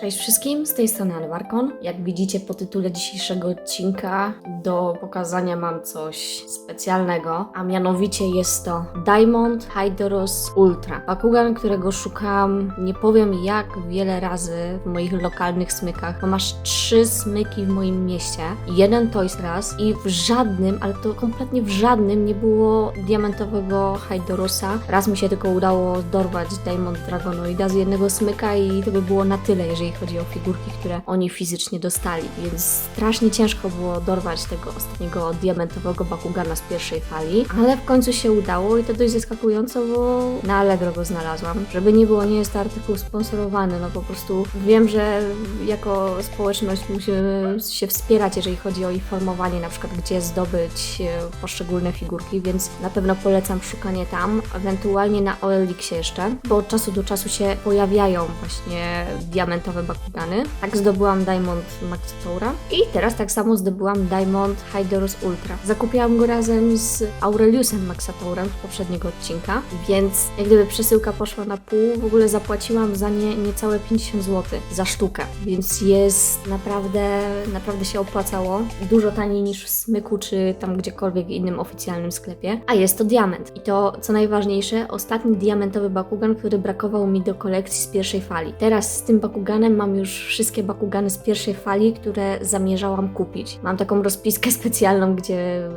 Cześć wszystkim, z tej strony Anwarkon. Jak widzicie po tytule dzisiejszego odcinka, do pokazania mam coś specjalnego, a mianowicie jest to Diamond Hydoros Ultra. Bakugan, którego szukałam nie powiem jak wiele razy w moich lokalnych smykach. Mam aż trzy smyki w moim mieście, jeden Toys raz i w żadnym, ale to kompletnie w żadnym nie było diamentowego Hydorosa. Raz mi się tylko udało dorwać Diamond Dragonoida z jednego smyka i to by było na tyle, jeżeli chodzi o figurki, które oni fizycznie dostali, więc strasznie ciężko było dorwać tego ostatniego diamentowego Bakugana z pierwszej fali, ale w końcu się udało i to dość zaskakująco, bo na Allegro go znalazłam. Żeby nie było, nie jest to artykuł sponsorowany, no po prostu wiem, że jako społeczność musimy się wspierać, jeżeli chodzi o informowanie, na przykład gdzie zdobyć e, poszczególne figurki, więc na pewno polecam szukanie tam, ewentualnie na OLX jeszcze, bo od czasu do czasu się pojawiają właśnie diamentowe Bakugany. Tak zdobyłam Diamond Maxitoura i teraz tak samo zdobyłam Diamond Hydoros Ultra. Zakupiłam go razem z Aureliusem Maxatourem z poprzedniego odcinka, więc jak gdyby przesyłka poszła na pół, w ogóle zapłaciłam za nie niecałe 50 zł za sztukę, więc jest naprawdę, naprawdę się opłacało. Dużo taniej niż w Smyku czy tam gdziekolwiek innym oficjalnym sklepie. A jest to diament. I to, co najważniejsze, ostatni diamentowy Bakugan, który brakował mi do kolekcji z pierwszej fali. Teraz z tym Bakuganem mam już wszystkie Bakugany z pierwszej fali, które zamierzałam kupić. Mam taką rozpiskę specjalną, gdzie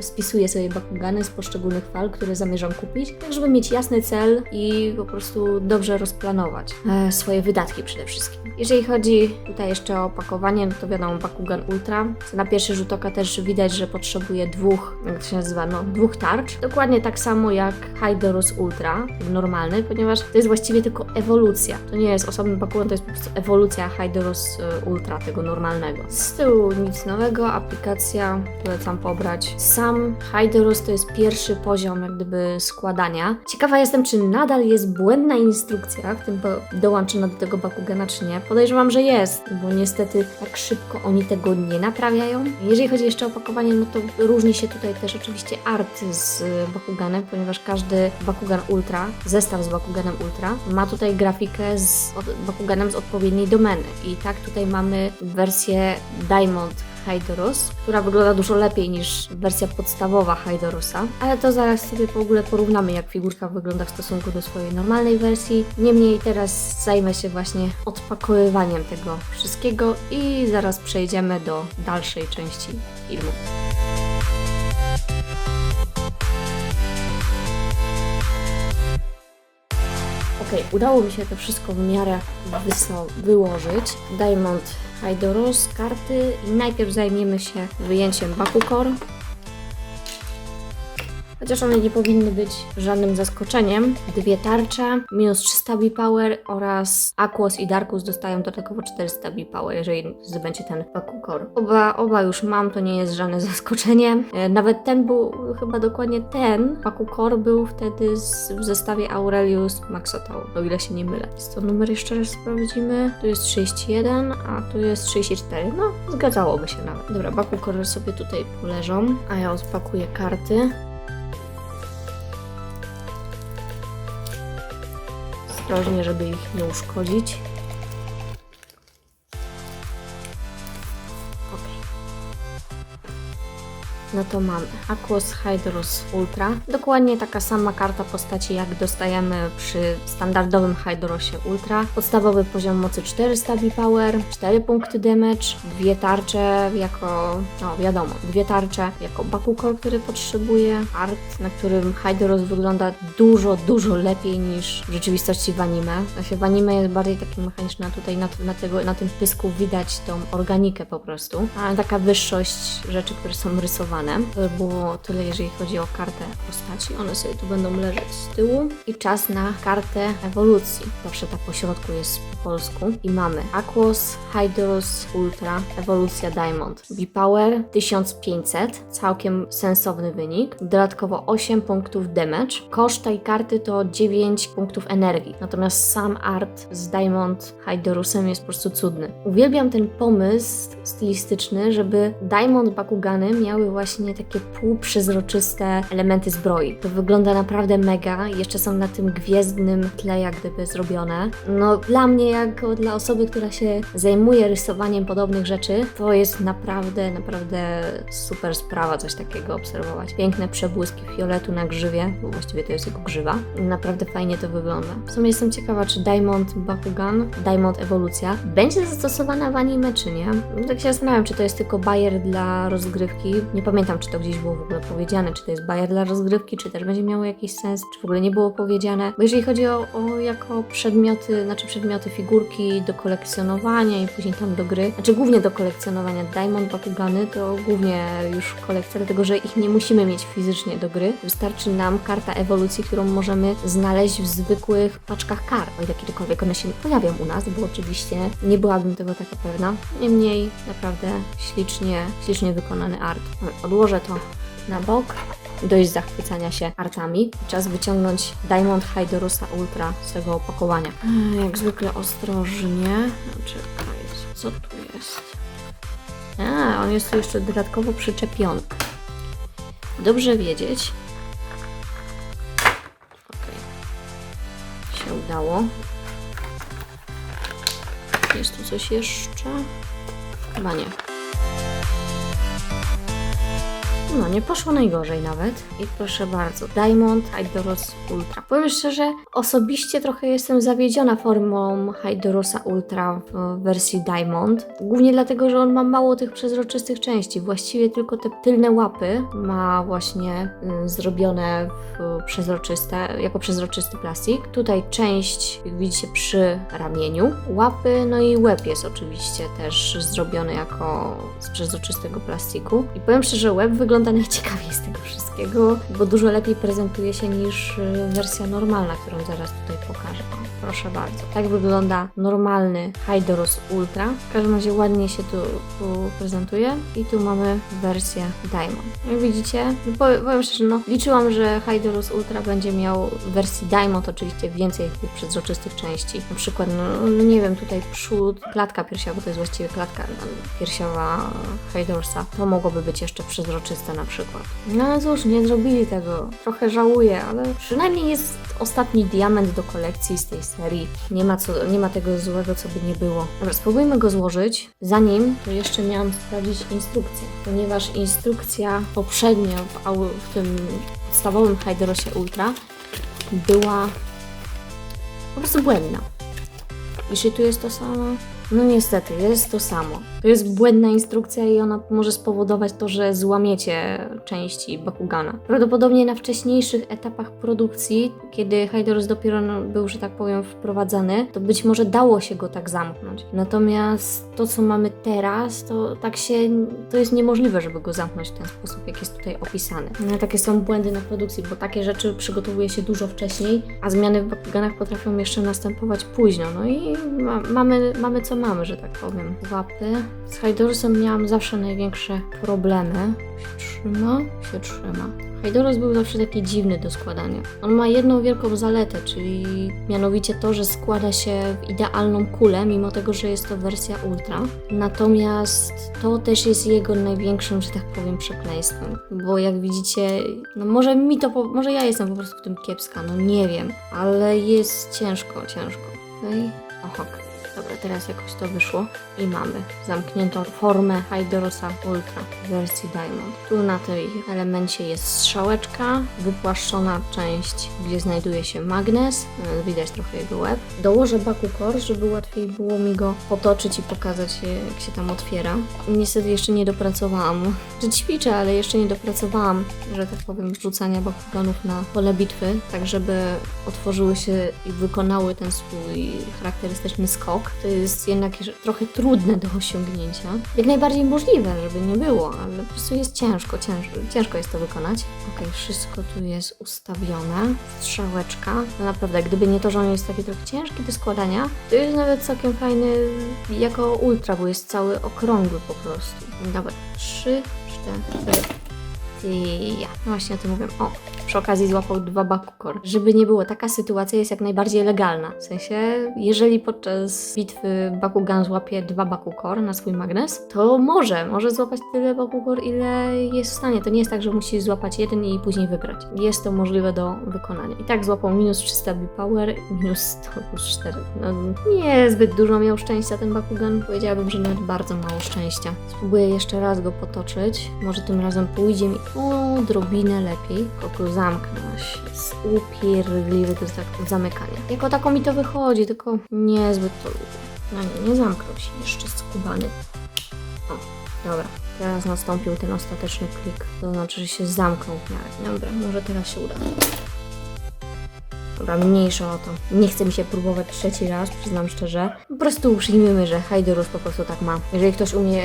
spisuję sobie Bakugany z poszczególnych fal, które zamierzam kupić, tak żeby mieć jasny cel i po prostu dobrze rozplanować e, swoje wydatki przede wszystkim. Jeżeli chodzi tutaj jeszcze o opakowanie, no to wiadomo Bakugan Ultra. Na pierwszy rzut oka też widać, że potrzebuje dwóch, jak to się nazywa, no dwóch tarcz. Dokładnie tak samo jak Hydorus Ultra, normalny, ponieważ to jest właściwie tylko ewolucja. To nie jest osobny Bakugan, to jest po prostu ewolucja Hydorus y, Ultra, tego normalnego. Z tyłu nic nowego, aplikacja polecam pobrać. Sam Hydorus to jest pierwszy poziom jak gdyby składania. Ciekawa jestem, czy nadal jest błędna instrukcja w tym dołączona do tego Bakugana, czy nie. Podejrzewam, że jest, bo niestety tak szybko oni tego nie naprawiają. Jeżeli chodzi jeszcze o opakowanie, no to różni się tutaj też oczywiście art z Bakuganem, ponieważ każdy Bakugan Ultra, zestaw z Bakuganem Ultra, ma tutaj grafikę z Bakuganem z odpowiedniej domeny. I tak tutaj mamy wersję Diamond Hydoros, która wygląda dużo lepiej niż wersja podstawowa Hydorosa, ale to zaraz sobie w ogóle porównamy, jak figurka wygląda w stosunku do swojej normalnej wersji. Niemniej teraz zajmę się właśnie odpakowywaniem tego wszystkiego i zaraz przejdziemy do dalszej części filmu. Ok, udało mi się to wszystko w miarę wyłożyć. Diamond Hydoros, karty i najpierw zajmiemy się wyjęciem Bakukor. Chociaż one nie powinny być żadnym zaskoczeniem. Dwie tarcze, minus 300 B-Power oraz Aquos i Darkus dostają dodatkowo 400 B-Power, jeżeli zdobędzie ten Bakukor. Oba, oba już mam, to nie jest żadne zaskoczenie. E, Nawet ten był, chyba dokładnie ten Bakukor był wtedy z, w zestawie Aurelius Maxotau, o ile się nie mylę. Jest to numer jeszcze raz sprawdzimy. Tu jest 31, a tu jest 34. No, zgadzałoby się nawet. Dobra, Bakukory sobie tutaj poleżą, a ja spakuję karty. Ostrożnie, żeby ich nie uszkodzić. No to mamy Aquos Hydros Ultra. Dokładnie taka sama karta postaci jak dostajemy przy standardowym Hydrosie Ultra. Podstawowy poziom mocy 400 B-Power, 4 punkty damage, dwie tarcze jako, no wiadomo, dwie tarcze jako Bakukor, który potrzebuje, art, na którym Hydros wygląda dużo, dużo lepiej niż w rzeczywistości w anime. Znaczy w anime jest bardziej taki mechaniczny, a tutaj na, na, tego, na tym pysku widać tą organikę po prostu. A taka wyższość rzeczy, które są rysowane. To by było tyle, jeżeli chodzi o kartę postaci. One sobie tu będą leżeć z tyłu. I czas na kartę ewolucji. Zawsze ta po środku jest po polsku. I mamy Aquos, Hydros, Ultra, Ewolucja Diamond. B-Power 1500, całkiem sensowny wynik. Dodatkowo 8 punktów damage. Koszt tej karty to 9 punktów energii. Natomiast sam art z Diamond Hydorusem jest po prostu cudny. Uwielbiam ten pomysł stylistyczny, żeby Diamond Bakugany miały właśnie właśnie takie półprzezroczyste elementy zbroi. To wygląda naprawdę mega. Jeszcze są na tym gwiezdnym tle jak gdyby zrobione. No dla mnie, jako dla osoby, która się zajmuje rysowaniem podobnych rzeczy, to jest naprawdę, naprawdę super sprawa coś takiego obserwować. Piękne przebłyski fioletu na grzywie, bo właściwie to jest jego grzywa. Naprawdę fajnie to wygląda. W sumie jestem ciekawa, czy Diamond Bakugan, Diamond Ewolucja będzie zastosowana w anime, czy nie. No, tak się zastanawiam, czy to jest tylko bajer dla rozgrywki. Nie pamiętam, czy to gdzieś było w ogóle powiedziane, czy to jest bajer dla rozgrywki, czy też będzie miało jakiś sens, czy w ogóle nie było powiedziane. Bo jeżeli chodzi o, o jako przedmioty, znaczy przedmioty, figurki do kolekcjonowania i później tam do gry, znaczy głównie do kolekcjonowania Diamond Bakugany, to głównie już kolekcja, dlatego że ich nie musimy mieć fizycznie do gry. Wystarczy nam karta ewolucji, którą możemy znaleźć w zwykłych paczkach kart, o ile kiedykolwiek one się pojawią u nas, bo oczywiście nie byłabym tego taka pewna. Niemniej naprawdę ślicznie, ślicznie wykonany art. Odłożę to na bok. Dość zachwycania się artami. Czas wyciągnąć Diamond Hydorusa Ultra z tego opakowania. Ech, Jak zwykle ostrożnie. Czekaj, co tu jest? A, on jest tu jeszcze dodatkowo przyczepiony. Dobrze wiedzieć. Okej. Się udało. Jest tu coś jeszcze? Chyba nie. No, nie poszło najgorzej nawet. I proszę bardzo, Diamond Hydoros Ultra. Powiem szczerze, osobiście trochę jestem zawiedziona formą Hydorosa Ultra w wersji Diamond. Głównie dlatego, że on ma mało tych przezroczystych części. Właściwie tylko te tylne łapy ma właśnie y, zrobione w przezroczyste, jako przezroczysty plastik. Tutaj część, jak widzicie, przy ramieniu. Łapy, no i łeb jest oczywiście też zrobiony jako z przezroczystego plastiku. I powiem szczerze, łeb wygląda najciekawiej z tego wszystkiego, bo dużo lepiej prezentuje się niż y, wersja normalna, którą zaraz tutaj pokażę. Proszę bardzo. Tak wygląda normalny Hydoros Ultra. W każdym razie ładnie się tu, tu prezentuje. I tu mamy wersję Diamond. Jak widzicie, no powiem, szczerze, no liczyłam, że Hydoros Ultra będzie miał w wersji Diamond oczywiście więcej tych przezroczystych części. Na przykład, no, no nie wiem, tutaj przód, klatka piersiowa, bo to jest właściwie klatka no, piersiowa Hydorsa. To mogłoby być jeszcze przezroczyste na przykład. No ale cóż, nie zrobili tego. Trochę żałuję, ale przynajmniej jest ostatni diament do kolekcji z tej serii. Nie ma, co, nie ma tego złego, co by nie było. Dobra, spróbujmy go złożyć. Zanim, to jeszcze miałam sprawdzić instrukcję, ponieważ instrukcja poprzednia w, w tym podstawowym Hydrosie Ultra była po prostu błędna. Jeśli tu jest to samo? No niestety, jest to samo. To jest błędna instrukcja i ona może spowodować to, że złamiecie części Bakugana. Prawdopodobnie na wcześniejszych etapach produkcji, kiedy Hydorus dopiero no, był, że tak powiem, wprowadzany, to być może dało się go tak zamknąć. Natomiast to, co mamy teraz, to tak się, to jest niemożliwe, żeby go zamknąć w ten sposób, jak jest tutaj opisany. No, takie są błędy na produkcji, bo takie rzeczy przygotowuje się dużo wcześniej, a zmiany w Bakuganach potrafią jeszcze następować późno. No i ma, mamy, mamy co mamy, że tak powiem. Łapy. Z Hydorusem miałam zawsze największe problemy. Się trzyma? Się trzyma. Hydorus był zawsze taki dziwny do składania. On ma jedną wielką zaletę, czyli mianowicie to, że składa się w idealną kulę, mimo tego, że jest to wersja ultra. Natomiast to też jest jego największym, że tak powiem, przekleństwem. Bo jak widzicie, no może mi to, może ja jestem po prostu w tym kiepska, no nie wiem, ale jest ciężko, ciężko. Okej, okay. Dobra, teraz jakoś to wyszło i mamy zamkniętą formę Hydorosa Ultra w wersji Diamond. Tu na tej elemencie jest strzałeczka, wypłaszczona część, gdzie znajduje się magnes, e, widać trochę jego łeb. Dołożę Bakukor, żeby łatwiej było mi go potoczyć i pokazać jak się tam otwiera. Niestety jeszcze nie dopracowałam, że ćwiczę, ale jeszcze nie dopracowałam, że tak powiem, rzucania Bakuganów na pole bitwy, tak żeby otworzyły się i wykonały ten swój charakterystyczny skok. To jest jednak trochę trudne do osiągnięcia. Jak najbardziej możliwe, żeby nie było, ale po prostu jest ciężko, ciężko, ciężko jest to wykonać. Ok, wszystko tu jest ustawione. Strzałeczka. No naprawdę, gdyby nie to, że on jest taki trochę ciężki do składania, to jest nawet całkiem fajny jako ultra, bo jest cały okrągły po prostu. Dobra, trzy, cztery. Ja, no właśnie o tym mówię. O, Przy okazji złapał dwa Bakukor. Żeby nie było, taka sytuacja jest jak najbardziej legalna. W sensie, jeżeli podczas bitwy Bakugan złapie dwa Bakukor na swój magnes, to może, może złapać tyle Bakukor, ile jest w stanie. To nie jest tak, że musi złapać jeden i później wybrać. Jest to możliwe do wykonania. I tak złapał minus 300 B-Power, minus 100 plus 4. No, nie zbyt dużo miał szczęścia ten Bakugan. Powiedziałabym, że nawet bardzo mało szczęścia. Spróbuję jeszcze raz go potoczyć. Może tym razem pójdzie mi odrobinę lepiej. Koku zamknąć. Jest upierdliwy do za- zamykania. Jako tako mi to wychodzi, tylko niezbyt to lubię. No nie, nie zamknął się jeszcze skubany. O, dobra. Teraz nastąpił ten ostateczny klik. To znaczy, że się zamknął w miarę. Dobra, może teraz się uda. Dobra, mniejsza o to. Nie chce mi się próbować trzeci raz, przyznam szczerze. Po prostu przyjmijmy, że Hajdorus po prostu tak ma. Jeżeli ktoś umie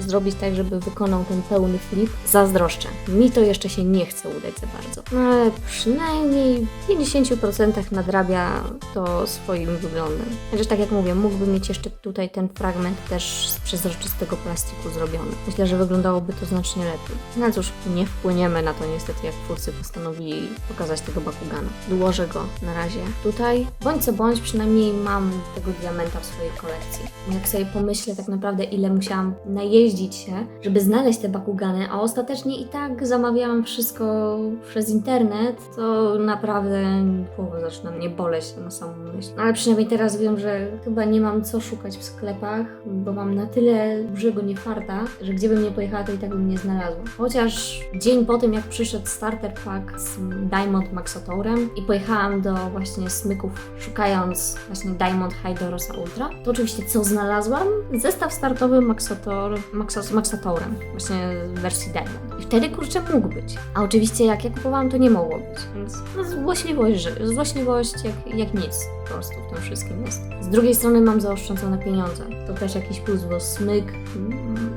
zrobić tak, żeby wykonał ten pełny flip, zazdroszczę. Mi to jeszcze się nie chce udać za bardzo. No ale przynajmniej w 50% nadrabia to swoim wyglądem. Chociaż tak jak mówię, mógłby mieć jeszcze tutaj ten fragment też z przezroczystego plastiku zrobiony. Myślę, że wyglądałoby to znacznie lepiej. No cóż, nie wpłyniemy na to niestety, jak twórcy postanowili pokazać tego Bakugana. Dołożę go na razie tutaj. Bądź co bądź, przynajmniej mam tego diamenta w swojej kolekcji. Jak sobie pomyślę tak naprawdę, ile musiałam najeździć się, żeby znaleźć te Bakugany, a ostatecznie i tak zamawiałam wszystko przez internet, to naprawdę głowa zaczyna mnie boleć na samą myśl. Ale przynajmniej teraz wiem, że chyba nie mam co szukać w sklepach, bo mam na tyle dużego niefarta, że gdzie bym nie pojechała, to i tak bym nie znalazła. Chociaż dzień po tym, jak przyszedł starter pack z Diamond Maxotaurem i pojechałam do właśnie smyków szukając właśnie Diamond Hydorosa Ultra, to oczywiście co znalazłam? Zestaw startowy Maxotaur, Maxos, Maxotaurem, właśnie w wersji Diamond. I wtedy kurczę mógł być. A oczywiście jak ja kupowałam, to nie mogło być. Więc no, złośliwość, złośliwość jak, jak nic po prostu w tym wszystkim jest. Z drugiej strony mam zaoszczędzone pieniądze. To też jakiś plus, bo smyk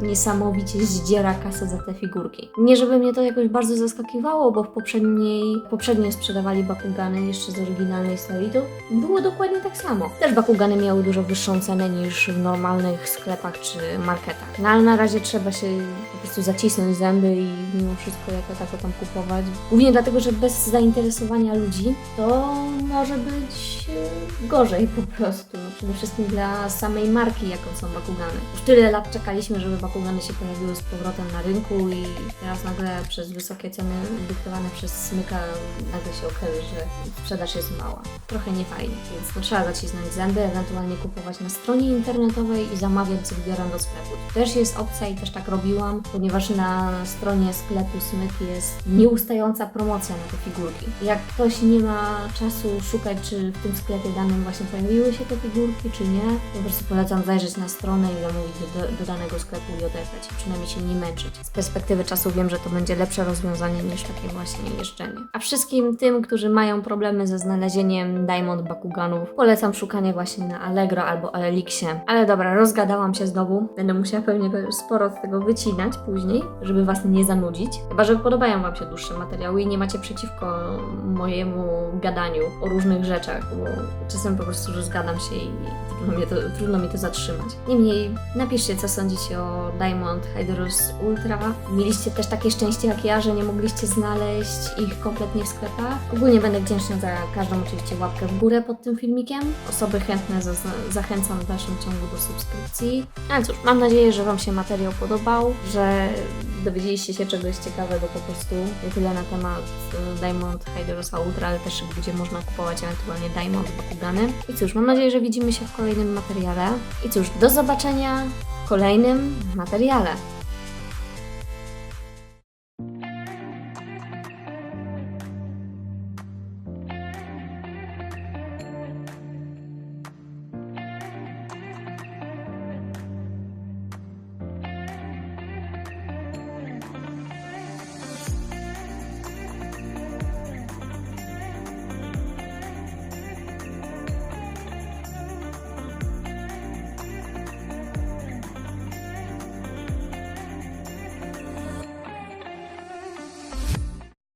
niesamowicie zdziera kasę za te figurki. Nie żeby mnie to jakoś bardzo zaskakiwało, bo w poprzedniej, poprzednio sprzedawali Bakugany jeszcze z oryginalnej serii, to było dokładnie tak samo. Też Bakugany miały dużo wyższą cenę niż w normalnych sklepach czy marketach. No ale na razie trzeba się po prostu zacisnąć zęby i mimo wszystko jako tako tam kupować. Głównie dlatego, że bez zainteresowania ludzi to może być gorzej po prostu. Przede wszystkim dla samej marki, jaką są Bakugany. Już tyle lat czekaliśmy, żeby Bakugany się pojawiły z powrotem na rynku i teraz nagle przez wysokie ceny dyktowane przez Smyka nagle się okaże, że sprzedaż jest mała. Trochę niefajnie, więc no, trzeba zacisnąć zęby, ewentualnie kupować na stronie internetowej i zamawiać z odbiorem do sklepu. Też jest opcja i też tak robiłam, ponieważ na stronie sklepu Smyk jest nieustająca promocja na te figurki. Jak ktoś nie ma czasu szukać, czy w tym sklepie danym właśnie pojawiły się te figurki, czy nie, po prostu polecam zajrzeć na stronę i zamówić do, do danego sklepu i odebrać. Przynajmniej się nie męczyć. Z perspektywy czasu wiem, że to będzie lepsze rozwiązanie niż takie właśnie jeżdżenie. A wszystkim tym, którzy mają problemy ze znalezieniem Diamond Bakuganów, polecam szukanie właśnie na Allegro albo Elixie. Ale dobra, rozgadałam się znowu. Będę musiała pewnie sporo z tego wycinać później, żeby Was nie zanudzić. Chyba, że podobają Wam się dłuższe materiały i nie macie przeciwko mojemu gadaniu o różnych rzeczach, bo czasem po prostu rozgadam się i trudno, to, trudno mi to zatrzymać. Niemniej, napiszcie, co sądzicie o Diamond Hydrus Ultra. Mieliście też takie szczęście jak ja, że nie mogliście znaleźć ich kompletnie w sklepach. Ogólnie będę wdzięczna za każdą oczywiście łapkę w górę pod tym filmikiem. Osoby chętne za, zachęcam w dalszym ciągu do subskrypcji. Ale cóż, mam nadzieję, że Wam się materiał podobał, że dowiedzieliście się czegoś ciekawego po prostu. Nie tyle na temat e, Diamond Hydrosa Ultra, ale też gdzie można kupować ewentualnie Diamond I cóż, mam nadzieję, że widzimy się w kolejnym materiale. I cóż, do zobaczenia w kolejnym materiale.